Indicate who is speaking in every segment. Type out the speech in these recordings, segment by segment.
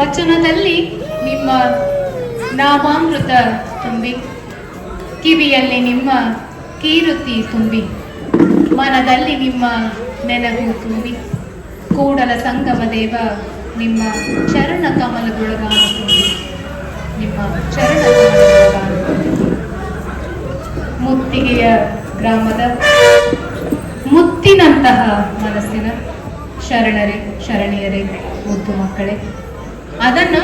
Speaker 1: ವಚನದಲ್ಲಿ ನಿಮ್ಮ ನಾಮಾಮೃತ ತುಂಬಿ, ಕಿವಿಯಲ್ಲಿ ನಿಮ್ಮ ಕೀರುತಿ ತುಂಬಿ, ಮನದಲ್ಲಿ ನಿಮ್ಮ ನೆನಪು ತುಂಬಿ, ಕೂಡಲ ಸಂಗಮ ದೇವ, ನಿಮ್ಮ ಚರಣ ಕಮಲಗೊಳಗ ತುಂಬಿ, ನಿಮ್ಮ ಚರಣ ಮುತ್ತಿಗೆಯ ಗ್ರಾಮದ ಮುತ್ತಿನಂತಹ ಮನಸ್ಸಿನ ಶರಣರೇ, ಶರಣೀಯರೇ ಮುದ್ದು ಮಕ್ಕಳೇ ಅದನ್ನ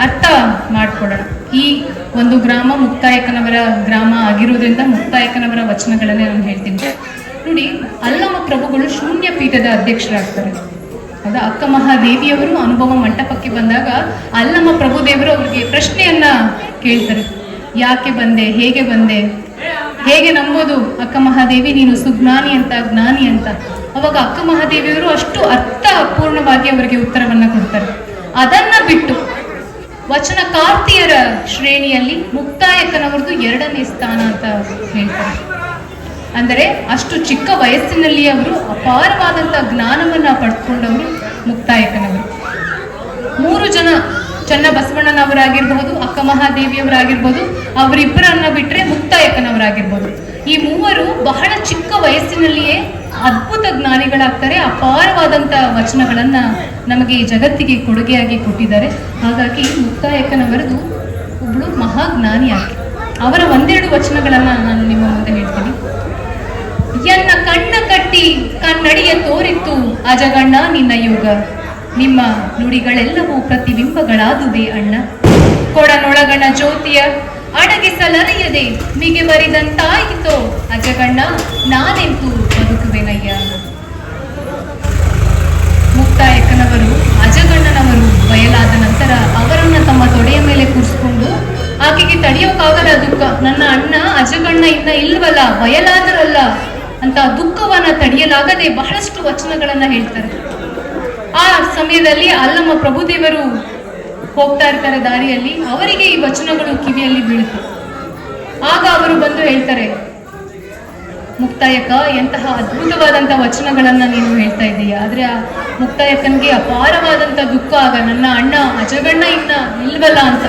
Speaker 1: ಅರ್ಥ ಮಾಡಿಕೊಡೋಣ ಈ ಒಂದು ಗ್ರಾಮ ಮುಕ್ತಾಯಕನವರ ಗ್ರಾಮ ಆಗಿರೋದ್ರಿಂದ ಮುಕ್ತಾಯಕನವರ ವಚನಗಳನ್ನೇ ನಾನು ಹೇಳ್ತೀನಿ. ನೋಡಿ, ಅಲ್ಲಮ ಪ್ರಭುಗಳು ಶೂನ್ಯ ಪೀಠದ ಅಧ್ಯಕ್ಷರಾಗ್ತಾರೆ. ಹೌದಾ? ಅಕ್ಕ ಮಹಾದೇವಿಯವರು ಅನುಭವ ಮಂಟಪಕ್ಕೆ ಬಂದಾಗ ಅಲ್ಲಮ್ಮ ಪ್ರಭುದೇವರು ಅವರಿಗೆ ಪ್ರಶ್ನೆಯನ್ನ ಕೇಳ್ತಾರೆ. ಯಾಕೆ ಬಂದೆ? ಹೇಗೆ ಬಂದೆ? ಹೇಗೆ ನಂಬೋದು? ಅಕ್ಕ ಮಹಾದೇವಿ, ನೀನು ಸುಜ್ಞಾನಿ ಅಂತ, ಜ್ಞಾನಿ ಅಂತ. ಅವಾಗ ಅಕ್ಕ ಮಹಾದೇವಿಯವರು ಅಷ್ಟು ಅರ್ಥಪೂರ್ಣವಾಗಿ ಅವರಿಗೆ ಉತ್ತರವನ್ನ ಕೊಡ್ತಾರೆ. ಅದನ್ನ ಬಿಟ್ಟು ವಚನಕಾರ್ತಿಯರ ಶ್ರೇಣಿಯಲ್ಲಿ ಮುಕ್ತಾಯಕನವರದು ಎರಡನೇ ಸ್ಥಾನ ಅಂತ ಹೇಳ್ತಾರೆ. ಅಂದರೆ ಅಷ್ಟು ಚಿಕ್ಕ ವಯಸ್ಸಿನಲ್ಲಿ ಅವರು ಅಪಾರವಾದಂಥ ಜ್ಞಾನವನ್ನ ಪಡ್ಕೊಂಡವರು ಮುಕ್ತಾಯಕನವರು. ಮೂರು ಜನ ಚನ್ನ ಬಸವಣ್ಣನವರಾಗಿರ್ಬಹುದು ಅಕ್ಕ ಮಹಾದೇವಿಯವರಾಗಿರ್ಬೋದು ಅವರಿಬ್ಬರನ್ನ ಬಿಟ್ಟರೆ ಮುಕ್ತಾಯಕನವರಾಗಿರ್ಬೋದು. ಈ ಮೂವರು ಬಹಳ ಚಿಕ್ಕ ವಯಸ್ಸಿನಲ್ಲಿಯೇ ಅದ್ಭುತ ಜ್ಞಾನಿಗಳಾಗ್ತಾರೆ ಅಪಾರವಾದಂಥ ವಚನಗಳನ್ನ ನಮಗೆ ಈ ಜಗತ್ತಿಗೆ ಕೊಡುಗೆಯಾಗಿ ಕೊಟ್ಟಿದ್ದಾರೆ. ಹಾಗಾಗಿ ಮುಕ್ತಾಯಕನವರದು ಒಬ್ಬಳು ಮಹಾಜ್ಞಾನಿಯಾಗಿ. ಅವರ ಒಂದೆರಡು ವಚನಗಳನ್ನು ನಾನು ನಿಮ್ಮ ಮುಂದೆ ಹೇಳ್ತೀನಿ. ಎನ್ನ ಕಣ್ಣ ಕಟ್ಟಿ ಕನ್ನಡಿಯ ತೋರಿತ್ತು ಅಜಗಣ್ಣ ನಿನ್ನ ಯೋಗ. ನಿಮ್ಮ ನುಡಿಗಳೆಲ್ಲವೂ ಪ್ರತಿಬಿಂಬಗಳಾದುವೆ ಅಣ್ಣ. ಕೊಡನೊಳಗಣ ಜ್ಯೋತಿಯ ಅಡಗಿಸಲರಿಯದೆ ಮಿಗೆ ಬರಿದಂತಾಯಿತೋ ಅಜಗಣ್ಣ, ನಾನೆಂತೂ ಬದುಕುವೆನಯ್ಯ. ಮುಕ್ತಾಯಕ್ಕನವರು ಅಜಗಣ್ಣನವರು ಬಯಲಾದ ನಂತರ ಅವರನ್ನ ತಮ್ಮ ತೊಡೆಯ ಮೇಲೆ ಕೂರಿಸ್ಕೊಂಡು ಆಕೆಗೆ ತಡೆಯೋಕ್ಕಾಗಲ್ಲ ದುಃಖ, ನನ್ನ ಅಣ್ಣ ಅಜಗಣ್ಣ ಇನ್ನ ಇಲ್ವಲ್ಲ, ಬಯಲಾದರಲ್ಲ ಅಂತ ದುಃಖವನ್ನ ತಡೆಯಲಾಗದೆ ಬಹಳಷ್ಟು ವಚನಗಳನ್ನ ಹೇಳ್ತಾರೆ. ಆ ಸಮಯದಲ್ಲಿ ಅಲ್ಲಮ್ಮ ಪ್ರಭುದೇವರು ಹೋಗ್ತಾ ಇರ್ತಾರೆ ದಾರಿಯಲ್ಲಿ, ಅವರಿಗೆ ಈ ವಚನಗಳು ಕಿವಿಯಲ್ಲಿ ಬೀಳುತ್ತೆ. ಆಗ ಅವರು ಬಂದು ಹೇಳ್ತಾರೆ, ಮುಕ್ತಾಯಕ, ಎಂತಹ ಅದ್ಭುತವಾದಂತಹ ವಚನಗಳನ್ನ ನೀನು ಹೇಳ್ತಾ ಇದ್ದೀಯಾ? ಆದ್ರೆ ಆ ಮುಕ್ತಾಯಕನಿಗೆ ಅಪಾರವಾದಂಥ ದುಃಖ. ಆಗ ನನ್ನ ಅಣ್ಣ ಅಜಗಣ್ಣ ಇನ್ನ ನಿಲ್ವಲ್ಲ ಅಂತ.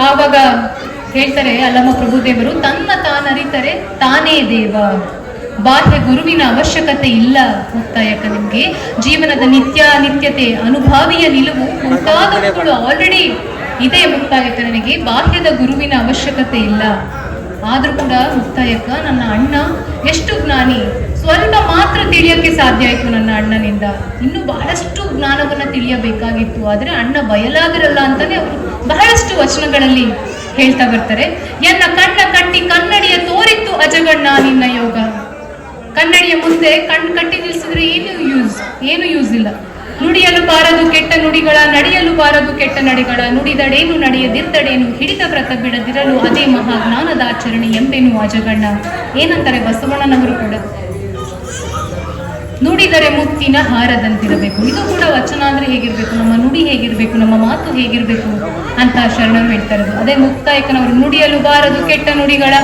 Speaker 1: ಆವಾಗ ಹೇಳ್ತಾರೆ, ಅಲ್ಲಮ್ಮ ಪ್ರಭುದೇವರು, ತನ್ನ ತಾನರಿತರೆ ತಾನೇ ದೇವ. ಬಾಹ್ಯ ಗುರುವಿನ ಅವಶ್ಯಕತೆ ಇಲ್ಲ ಮುಕ್ತಾಯಕ ನಿಮಗೆ. ಜೀವನದ ನಿತ್ಯ ನಿತ್ಯತೆ, ಅನುಭಾವಿಯ ನಿಲುವು ಮುಂತಾದವುಗಳು ಆಲ್ರೆಡಿ ಇದೆ ಮುಕ್ತಾಯಕ ನನಗೆ. ಬಾಹ್ಯದ ಗುರುವಿನ ಅವಶ್ಯಕತೆ ಇಲ್ಲ. ಆದರೂ ಕೂಡ ಮುಕ್ತಾಯಕ, ನನ್ನ ಅಣ್ಣ ಎಷ್ಟು ಜ್ಞಾನಿ ಸ್ವಲ್ಪ ಮಾತ್ರ ತಿಳಿಯಕ್ಕೆ ಸಾಧ್ಯ ಆಯ್ತು ನನ್ನ ಅಣ್ಣನಿಂದ. ಇನ್ನೂ ಬಹಳಷ್ಟು ಜ್ಞಾನವನ್ನ ತಿಳಿಯಬೇಕಾಗಿತ್ತು. ಆದ್ರೆ ಅಣ್ಣ ಬಯಲಾಗಿರಲ್ಲ ಅಂತಾನೆ ಅವರು ಬಹಳಷ್ಟು ವಚನಗಳಲ್ಲಿ ಹೇಳ್ತಾ ಬರ್ತಾರೆ. ಎನ್ನ ಕಣ್ಣ ಕಟ್ಟಿ ಕನ್ನಡಿಯ ತೋರಿತ್ತು ಅಜಗಣ್ಣ ನಿನ್ನ ಯೋಗ. ಕನ್ನಡಿಯ ಮುಂದೆ ಕಣ್ ಕಟ್ಟಿ ನಿಲ್ಸಿದ್ರೆ ಏನು ಯೂಸ್ ಏನು ಯೂಸ್ ಇಲ್ಲ. ನುಡಿಯಲು ಬಾರದು ಕೆಟ್ಟ ನುಡಿಗಳ, ನಡೆಯಲು ಬಾರದು ಕೆಟ್ಟ ನಡೆಗಳ, ನುಡಿದಡೇನು ನಡೆಯದಿದ್ದಡೇನು, ಹಿಡಿದ ವ್ರತ ಬಿಡದಿರಲು ಅದೇ ಮಹಾಜ್ಞಾನದ ಆಚರಣೆ ಎಂಬೆನು ಅಜಗಣ್ಣ? ಏನಂತಾರೆ ಬಸವಣ್ಣನವರು ಕೂಡ. ನುಡಿದರೆ ಮುತ್ತಿನ ಹಾರದಂತಿರಬೇಕು. ಇದು ಕೂಡ ವಚನ ಅಂದರೆ ಹೇಗಿರಬೇಕು? ನಮ್ಮ ನುಡಿ ಹೇಗಿರಬೇಕು? ನಮ್ಮ ಮಾತು ಹೇಗಿರಬೇಕು ಅಂತ ಶರಣರು ಹೇಳ್ತಾ ಅದೇ ಮುಕ್ತಾಯಕನವರು, ನುಡಿಯಲು ಬಾರದು ಕೆಟ್ಟ ನುಡಿಗಳ,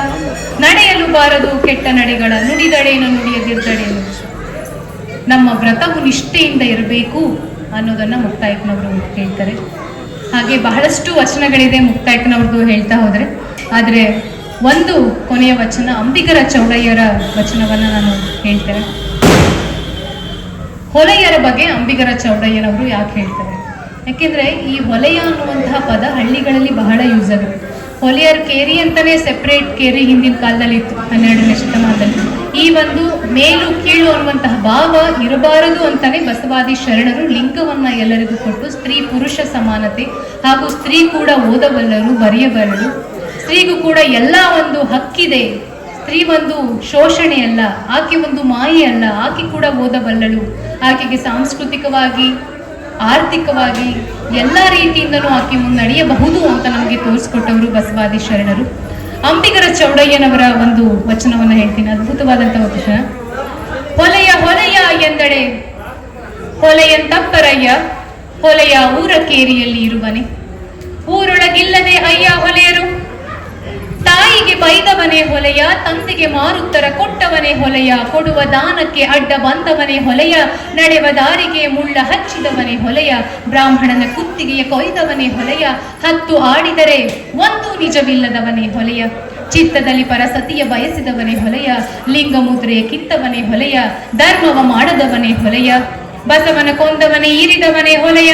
Speaker 1: ನಡೆಯಲು ಬಾರದು ಕೆಟ್ಟ ನಡೆಗಳ ನುಡಿದಡೇನು ನುಡಿಯದಿದ್ದಡೇನು ನಮ್ಮ ವ್ರತವು ನಿಷ್ಠೆಯಿಂದ ಇರಬೇಕು ಅನ್ನೋದನ್ನ ಮುಕ್ತಾಯಕನವರು ಹೇಳ್ತಾರೆ ಹಾಗೆ ಬಹಳಷ್ಟು ವಚನಗಳಿದೆ ಮುಕ್ತಾಯಕನವ್ರದ್ದು ಹೇಳ್ತಾ ಹೋದರೆ. ಆದರೆ ಒಂದು ಕೊನೆಯ ವಚನ ಅಂಬಿಗರ ಚೌಡಯ್ಯರ ವಚನವನ್ನ ನಾನು ಹೇಳ್ತೇನೆ. ಹೊಲೆಯರ ಬಗ್ಗೆ ಅಂಬಿಗರ ಚೌಡಯ್ಯನವರು ಯಾಕೆ ಹೇಳ್ತಾರೆ? ಯಾಕೆಂದ್ರೆ ಈ ಹೊಲೆಯ ಅನ್ನುವಂತಹ ಪದ ಹಳ್ಳಿಗಳಲ್ಲಿ ಬಹಳ ಯೂಸ್ ಆಗುತ್ತೆ ಹೊಲೆಯರ್ ಕೇರಿ ಅಂತಾನೆ ಸೆಪರೇಟ್ ಕೇರಿ ಹಿಂದಿನ ಕಾಲದಲ್ಲಿ ಇತ್ತು ಹನ್ನೆರಡನೇ ಶತಮಾನದಲ್ಲಿ. ಈ ಒಂದು ಮೇಲು ಕೀಳು ಅನ್ನುವಂತಹ ಭಾವ ಇರಬಾರದು ಅಂತಾನೆ ಬಸವಾದಿ ಶರಣರು ಲಿಂಗವನ್ನ ಎಲ್ಲರಿಗೂ ಕೊಟ್ಟು ಸ್ತ್ರೀ ಪುರುಷ ಸಮಾನತೆ ಹಾಗೂ ಸ್ತ್ರೀ ಕೂಡ ಓದಬಲ್ಲರು, ಬರೆಯಬಲ್ಲರು. ಸ್ತ್ರೀಗೂ ಕೂಡ ಎಲ್ಲ ಒಂದು ಹಕ್ಕಿದೆ. ಸ್ತ್ರೀ ಒಂದು ಶೋಷಣೆ ಅಲ್ಲ, ಆಕೆ ಒಂದು ಮಾಯೆ ಅಲ್ಲ, ಆಕೆ ಕೂಡ ಓದಬಲ್ಲಳು. ಆಕೆಗೆ ಸಾಂಸ್ಕೃತಿಕವಾಗಿ, ಆರ್ಥಿಕವಾಗಿ ಎಲ್ಲ ರೀತಿಯಿಂದಲೂ ಆಕೆ ಮುನ್ನಡೆಯಬಹುದು ಅಂತ ನಮಗೆ ತೋರಿಸ್ಕೊಟ್ಟವರು ಬಸವಾದಿ ಶರಣರು. ಅಂಬಿಗರ ಚೌಡಯ್ಯನವರ ಒಂದು ವಚನವನ್ನು ಹೇಳ್ತೀನಿ, ಅದ್ಭುತವಾದಂತಹ ವಚನ. ಹೊಲೆಯ ಹೊಲೆಯ ಎಂದಡೆ ಹೊಲೆಯಂತಪ್ಪರಯ್ಯ ಹೊಲೆಯ ಊರ ಕೇರಿಯಲ್ಲಿ ಇರುವನೆ. ಊರೊಳಗಿಲ್ಲದೆ ಅಯ್ಯ ಹೊಲೆಯರು ತಾಯಿಗೆ ಬೈದವನೇ ಹೊಲೆಯ, ತಂದೆಗೆ ಮಾರುತ್ತರ ಕೊಟ್ಟವನೇ ಹೊಲೆಯ, ಕೊಡುವ ದಾನಕ್ಕೆ ಅಡ್ಡ ಬಂದವನೇ ಹೊಲೆಯ, ನಡೆವ ದಾರಿಗೆ ಮುಳ್ಳ ಹಚ್ಚಿದವನೇ ಹೊಲೆಯ, ಬ್ರಾಹ್ಮಣನ ಕುತ್ತಿಗೆಯ ಕೊಯ್ದವನೇ ಹೊಲೆಯ, ಹತ್ತು ಆಡಿದರೆ ಒಂದು ನಿಜವಿಲ್ಲದವನೇ ಹೊಲೆಯ, ಚಿತ್ತದಲ್ಲಿ ಪರಸತಿಯ ಬಯಸಿದವನೇ ಹೊಲೆಯ ಲಿಂಗ ಮುದ್ರೆಯ ಕಿತ್ತವನೇ ಹೊಲೆಯ, ಧರ್ಮವ ಮಾಡದವನೇ ಹೊಲೆಯ, ಬಸವನ ಕೊಂದವನೇ ಈರಿದವನೇ ಹೊಲೆಯ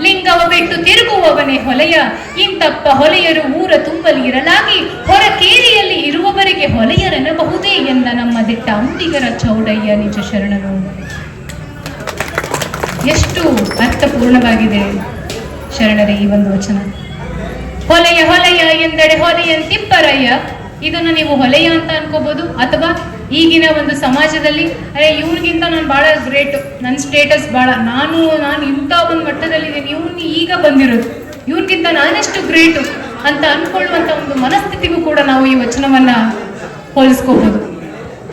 Speaker 1: ಲಿಂಗವ ಬಿಟ್ಟು ತಿರುಗುವವನೇ ಹೊಲೆಯ. ಇಂತಪ್ಪ ಹೊಲೆಯರು ಊರ ತುಂಬಲಿ ಇರಲಾಗಿ, ಹೊರಕೇರಿಯಲ್ಲಿ ಇರುವವರಿಗೆ ಹೊಲೆಯರೆನ್ನಬಹುದೇ ಎಂದ ನಮ್ಮ ದಿಟ್ಟ ಅಂಬಿಗರ ಚೌಡಯ್ಯ ನಿಜ ಶರಣನು ಎಷ್ಟು ಅರ್ಥಪೂರ್ಣವಾಗಿದೆ ಶರಣರ ಈ ಒಂದು ವಚನ. ಹೊಲೆಯ ಹೊಲೆಯ ಎಂದೆಡೆ ಹೊಲೆಯಂತಿಪ್ಪರಯ್ಯ. ಇದನ್ನು ನೀವು ಹೊಲೆಯ ಅಂತ ಅನ್ಕೋಬಹುದು ಅಥವಾ ಈಗಿನ ಒಂದು ಸಮಾಜದಲ್ಲಿ, ಅರೆ ಇವ್ರಿಗಿಂತ ನಾನು ಬಹಳ ಗ್ರೇಟ್ ನನ್ನ ಸ್ಟೇಟಸ್ ಬಹಳ ನಾನು ನಾನು ಇಂಥ ಒಂದು ಮಟ್ಟದಲ್ಲಿದ್ದೀನಿ, ಇವ್ನು ಈಗ ಬಂದಿರೋದು. ಇವ್ರಿಗಿಂತ ನಾನೆಷ್ಟು ಗ್ರೇಟು ಅಂತ ಅನ್ಕೊಳ್ಳುವಂತ ಒಂದು ಮನಸ್ಥಿತಿಗೂ ಕೂಡ ನಾವು ಈ ವಚನವನ್ನ ಹೋಲಿಸ್ಕೋಬಹುದು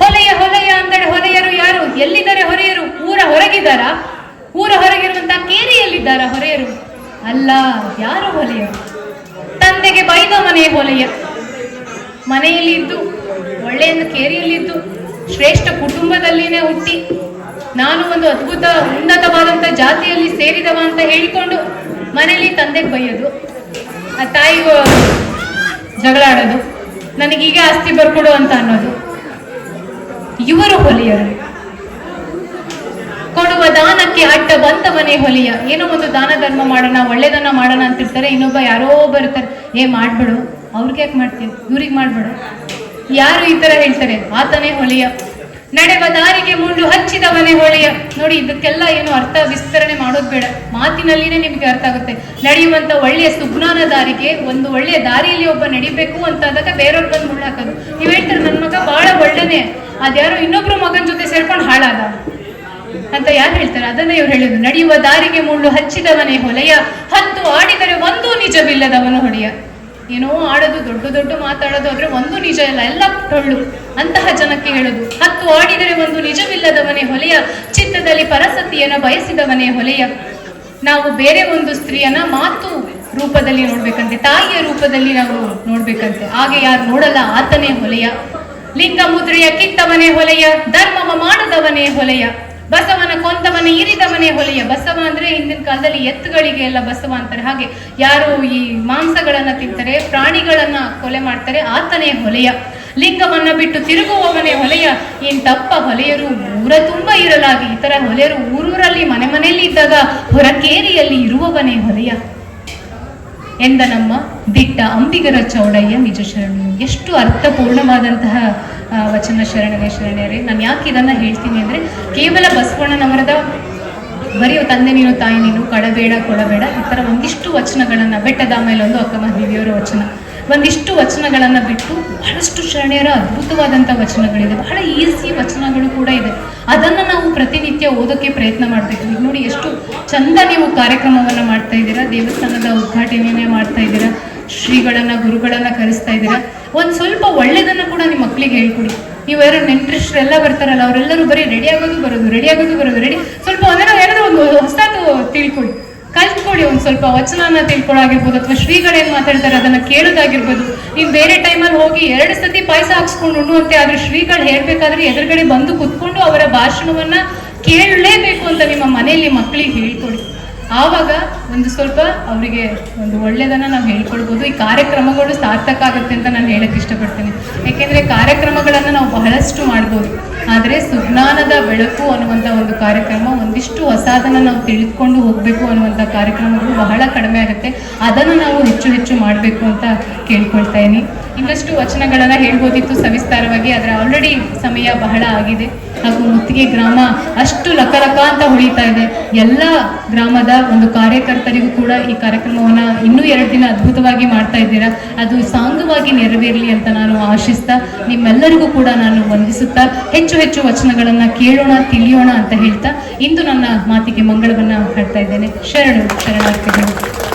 Speaker 1: ಹೊಲೆಯ ಹೊಲೆಯ ಅಂದರೆ ಹೊಲೆಯರು ಯಾರು? ಎಲ್ಲಿದ್ದಾರೆ ಹೊರೆಯರು? ಊರ ಹೊರಗಿದ್ದಾರಾ? ಊರ ಹೊರಗಿರುವಂತಹ ಕೇರಿಯಲ್ಲಿದ್ದಾರಾ ಹೊರೆಯರು? ಅಲ್ಲ, ಯಾರು ಹೊಲೆಯರು? ತಂದೆಗೆ ಬೈದ ಮನೆಯ ಹೊಲೆಯ. ಮನೆಯಲ್ಲಿ ಇದ್ದು ಒಳ್ಳೆಯ ಕೇರಿಯಲ್ಲಿದ್ದು ಶ್ರೇಷ್ಠ ಕುಟುಂಬದಲ್ಲಿನೇ ಹುಟ್ಟಿ ನಾನು ಒಂದು ಅದ್ಭುತ ಉನ್ನತವಾದಂಥ ಜಾತಿಯಲ್ಲಿ ಸೇರಿದವ ಅಂತ ಹೇಳಿಕೊಂಡು ಮನೆಯಲ್ಲಿ ತಂದೆಗೆ ಬೈಯೋದು ಆ ತಾಯಿ ಜಗಳಾಡೋದು, ನನಗೀಗ ಆಸ್ತಿ ಬರ್ಕೊಡು ಅಂತ ಅನ್ನೋದು. ಇವರು ಹೊಲಿಯರು. ಕೊಡುವ ದಾನಕ್ಕೆ ಅಡ್ಡ ಬಂತವನೇ ಹೊಲಿಯ. ಏನೋ ಒಂದು ದಾನ ಧರ್ಮ ಮಾಡೋಣ, ಒಳ್ಳೇದನ್ನ ಮಾಡೋಣ ಅಂತಿರ್ತಾರೆ. ಇನ್ನೊಬ್ಬ ಯಾರೋ ಬರ್ತಾರೆ ಏ, ಮಾಡ್ಬಿಡು. ಅವ್ರಿಗೆ ಯಾಕೆ ಮಾಡ್ತೀವಿ ಇವ್ರಿಗೆ ಮಾಡ್ಬಿಡು. ಯಾರು ಈ ತರ ಹೇಳ್ತಾರೆ? ಆತನೇ ಹೊಳೆಯ ನಡೆವ ದಾರಿಗೆ ಮುಂಡು ಹಚ್ಚಿದವನೇ ಹೊಳೆಯ ನೋಡಿ, ಇದಕ್ಕೆಲ್ಲ ಏನು ಅರ್ಥ? ವಿಸ್ತರಣೆ ಮಾಡೋದು ಬೇಡ. ಮಾತಿನಲ್ಲಿನೇ ನಿಮಗೆ ಅರ್ಥ ಆಗುತ್ತೆ. ನಡೆಯುವಂತ ಒಳ್ಳೆಯ ಸುಜ್ಞಾನ ದಾರಿಗೆ, ಒಂದು ಒಳ್ಳೆಯ ದಾರಿಯಲ್ಲಿ ಒಬ್ಬ ನಡಿಬೇಕು ಅಂತ ಆದಾಗ ಬೇರೆಯವ್ರ ಬಂದು ಮುಳ್ಳು ಹಾಕೋದು ನೀವು ಹೇಳ್ತಾರೆ ನನ್ನ ಮಗ ಬಹಳ ಒಳ್ಳೆನೆ. ಅದ್ಯಾರು ಇನ್ನೊಬ್ರು ಮಗನ ಜೊತೆ ಸೇರ್ಕೊಂಡು ಹಾಳಾದ. ಅಂತ ಯಾರು ಹೇಳ್ತಾರೆ? ಅದನ್ನೇ ಇವ್ರು ಹೇಳಿದ್ರು ನಡೆಯುವ ದಾರಿಗೆ ಮುಳ್ಳು ಹಚ್ಚಿದವನೇ ಹೊಲೆಯ. ಹತ್ತು ಆಡಿದರೆ ಒಂದು ನಿಜವಿಲ್ಲದವನು ಹೊಡೆಯ. ಏನೋ ಆಡೋದು, ದೊಡ್ಡ ದೊಡ್ಡ ಮಾತಾಡೋದು ಆದ್ರೆ ಒಂದು ನಿಜ ಇಲ್ಲ ಎಲ್ಲ ಟೊಳ್ಳು ಅಂತಹ ಜನಕ್ಕೆ ಹೇಳೋದು. ಹತ್ತು ಆಡಿದರೆ ಒಂದು ನಿಜವಿಲ್ಲದವನೇ ಹೊಲೆಯ ಚಿತ್ತದಲ್ಲಿ ಪರಸತಿಯನ್ನು ಬಯಸಿದವನೇ ಹೊಲೆಯ. ನಾವು ಬೇರೆ ಒಂದು ಸ್ತ್ರೀಯನ್ನ ಮಾತು ರೂಪದಲ್ಲಿ ನೋಡ್ಬೇಕಂತೆ, ತಾಯಿಯ ರೂಪದಲ್ಲಿ ನಾವು ನೋಡ್ಬೇಕಂತೆ. ಹಾಗೆ ಯಾರು ನೋಡಲ್ಲ ಆತನೇ ಹೊಲೆಯ. ಲಿಂಗ ಮುದ್ರೆಯ ಕಿತ್ತವನೇ ಹೊಲೆಯ ಧರ್ಮವ ಮಾಡದವನೇ ಹೊಲೆಯ. ಬಸವನ ಕೊಂದವನ, ಇರಿದವನೇ ಹೊಲೆಯ ಬಸವ ಅಂದ್ರೆ ಹಿಂದಿನ ಕಾಲದಲ್ಲಿ ಎತ್ತುಗಳಿಗೆ ಎಲ್ಲ ಬಸವ ಅಂತಾರೆ. ಹಾಗೆ ಯಾರು ಈ ಮಾಂಸಗಳನ್ನ ತಿಂತಾರೆ, ಪ್ರಾಣಿಗಳನ್ನ ಕೊಲೆ ಮಾಡ್ತಾರೆ, ಆತನೇ ಹೊಲೆಯ. ಲಿಂಗವನ್ನ ಬಿಟ್ಟು ತಿರುಗುವವನೇ ಹೊಲೆಯ. ಇಂತಪ್ಪ ಹೊಲೆಯರು ಊರ ತುಂಬ ಇರಲಾಗಿ, ಇತರ ತರ ಹೊಲೆಯರು ಊರೂರಲ್ಲಿ ಮನೆ ಮನೆಯಲ್ಲಿ ಇದ್ದಾಗ ಹೊರಕೇರಿಯಲ್ಲಿ ಇರುವವನೇ ಹೊಲೆಯ ಎಂದ ನಮ್ಮ ದಿಟ್ಟ ಅಂಬಿಗರ ಚೌಡಯ್ಯ ನಿಜ ಶರಣು. ಎಷ್ಟು ಅರ್ಥಪೂರ್ಣವಾದಂತಹ ವಚನ ಶರಣರೇ ಶರಣರೇ. ನಾನು ಯಾಕೆ ಇದನ್ನು ಹೇಳ್ತೀನಿ ಅಂದ್ರೆ, ಕೇವಲ ಬಸವಣ್ಣನವರದ ಬರೆಯೋ ತಂದೆ ನೀನು, ತಾಯಿ ನೀನು, ಕಡಬೇಡ, ಕೊಡಬೇಡ, ಈ ಥರ ಒಂದಿಷ್ಟು ವಚನಗಳನ್ನು, ಬೆಟ್ಟದ ಮೇಲೆ ಒಂದು ಅಕ್ಕಮ ದೇವಿಯವರ ವಚನ. ಒಂದಿಷ್ಟು ವಚನಗಳನ್ನು ಬಿಟ್ಟು ಬಹಳಷ್ಟು ಶರಣೆಯರ ಅದ್ಭುತವಾದಂಥ ವಚನಗಳಿದೆ. ಬಹಳ ಈಸಿ ವಚನಗಳು ಕೂಡ ಇದೆ. ಅದನ್ನ ನಾವು ಪ್ರತಿನಿತ್ಯ ಓದೋಕ್ಕೆ ಪ್ರಯತ್ನ ಮಾಡಬೇಕು ನೋಡಿ, ಎಷ್ಟು ಚಂದ ನೀವು ಕಾರ್ಯಕ್ರಮವನ್ನ ಮಾಡ್ತಾ ಇದ್ದೀರಾ. ದೇವಸ್ಥಾನದ ಉದ್ಘಾಟನೆಯೇ ಮಾಡ್ತಾ ಇದ್ದೀರಾ. ಶ್ರೀಗಳನ್ನ, ಗುರುಗಳನ್ನ ಕರೆಸ್ತಾ ಇದ್ದೀರಾ? ಒಂದ್ ಸ್ವಲ್ಪ ಒಳ್ಳೇದನ್ನ ಕೂಡ ನಿಮ್ಮ ಮಕ್ಕಳಿಗೆ ಹೇಳ್ಕೊಡಿ. ನೀವು ಯಾರು ನೆಂಟ್ರಿಷ್ಟ್ರೆಲ್ಲ ಬರ್ತಾರಲ್ಲ, ಅವರೆಲ್ಲರೂ ಬರೀ ರೆಡಿ ಆಗೋದು ಬರೋದು ರೆಡಿ ಆಗೋದು ಬರೋದು ರೆಡಿ ಸ್ವಲ್ಪ ಒಂದೇನೋ ಏನಾದ್ರು ಒಂದು ಹೊಸದು ತಿಳ್ಕೊಳ್ಳಿ ಕಲ್ತ್ಕೊಳ್ಳಿ ಒಂದ್ ಸ್ವಲ್ಪ ವಚನನ ತಿಳ್ಕೊಳ್ಳಾಗಿರ್ಬೋದು ಅಥವಾ ಶ್ರೀಗಳೇನ್ ಮಾತಾಡ್ತಾರೆ ಅದನ್ನ ಕೇಳೋದಾಗಿರ್ಬೋದು. ನೀವು ಬೇರೆ ಟೈಮಲ್ಲಿ ಹೋಗಿ ಎರಡು ಸತಿ ಪಾಯಸ ಹಾಕ್ಸ್ಕೊಂಡು ಉಣ್ಣುವಂತೆ, ಆದ್ರೆ ಶ್ರೀಗಳು ಹೇಳ್ಬೇಕಾದ್ರೆ ಎದುರುಗಡೆ ಬಂದು ಕುತ್ಕೊಂಡು ಅವರ ಭಾಷಣವನ್ನ ಕೇಳಲೇಬೇಕು ಅಂತ ನಿಮ್ಮ ಮನೆಯಲ್ಲಿ ಮಕ್ಕಳಿಗೆ ಹೇಳ್ಕೊಡಿ. ಆವಾಗ ಒಂದು ಸ್ವಲ್ಪ ಅವರಿಗೆ ಒಂದು ಒಳ್ಳೆಯದನ್ನು ನಾವು ಹೇಳ್ಕೊಳ್ಬೋದು ಈ ಕಾರ್ಯಕ್ರಮಗಳು ಸಾರ್ಥಕ ಆಗುತ್ತೆ ಅಂತ ನಾನು ಹೇಳಕ್ಕೆ ಇಷ್ಟಪಡ್ತೀನಿ. ಏಕೆಂದರೆ ಕಾರ್ಯಕ್ರಮಗಳನ್ನು ನಾವು ಬಹಳಷ್ಟು ಮಾಡ್ಬೋದು. ಆದರೆ ಸುಜ್ಞಾನದ ಬೆಳಕು ಅನ್ನುವಂಥ ಒಂದು ಕಾರ್ಯಕ್ರಮ, ಒಂದಿಷ್ಟು ಹೊಸದನ್ನು ನಾವು ತಿಳಿದುಕೊಂಡು ಹೋಗಬೇಕು ಅನ್ನುವಂಥ ಕಾರ್ಯಕ್ರಮಗಳು ಬಹಳ ಕಡಿಮೆ ಆಗುತ್ತೆ. ಅದನ್ನು ನಾವು ಹೆಚ್ಚು ಹೆಚ್ಚು ಮಾಡಬೇಕು ಅಂತ ಕೇಳ್ಕೊಳ್ತಾ ಇದ್ದೀನಿ. ಇನ್ನಷ್ಟು ವಚನಗಳನ್ನು ಹೇಳ್ಬೋದಿತ್ತು ಸವಿಸ್ತಾರವಾಗಿ. ಆದರೆ ಆಲ್ರೆಡಿ ಸಮಯ ಬಹಳ ಆಗಿದೆ. ಹಾಗೂ ಮುತ್ತಿಗೆ ಗ್ರಾಮ ಅಷ್ಟು ಲಕಲಕ ಅಂತ ಹೊಳಿತಾ ಇದೆ. ಎಲ್ಲ ಗ್ರಾಮದ ಒಂದು ಕಾರ್ಯಕರ್ತರಿಗೂ ಕೂಡ ಈ ಕಾರ್ಯಕ್ರಮವನ್ನ ಇನ್ನೂ ಎರಡು ದಿನ ಅದ್ಭುತವಾಗಿ ಮಾಡ್ತಾ ಇದ್ದೀರಾ? ಅದು ಸಾಂಗವಾಗಿ ನೆರವೇರಲಿ ಅಂತ ನಾನು ಆಶಿಸ್ತಾ, ನಿಮ್ಮೆಲ್ಲರಿಗೂ ಕೂಡ ನಾನು ವಂದಿಸುತ್ತಾ, ಹೆಚ್ಚು ಹೆಚ್ಚು ವಚನಗಳನ್ನು ಕೇಳೋಣ, ತಿಳಿಯೋಣ ಅಂತ ಹೇಳ್ತಾ, ಇಂದು ನನ್ನ ಮಾತಿಗೆ ಮಂಗಳವನ್ನ ಹಾಡ್ತಾ ಇದ್ದೇನೆ. ಶರಣು ಶರಣಾರ್ಥಿಗಳು.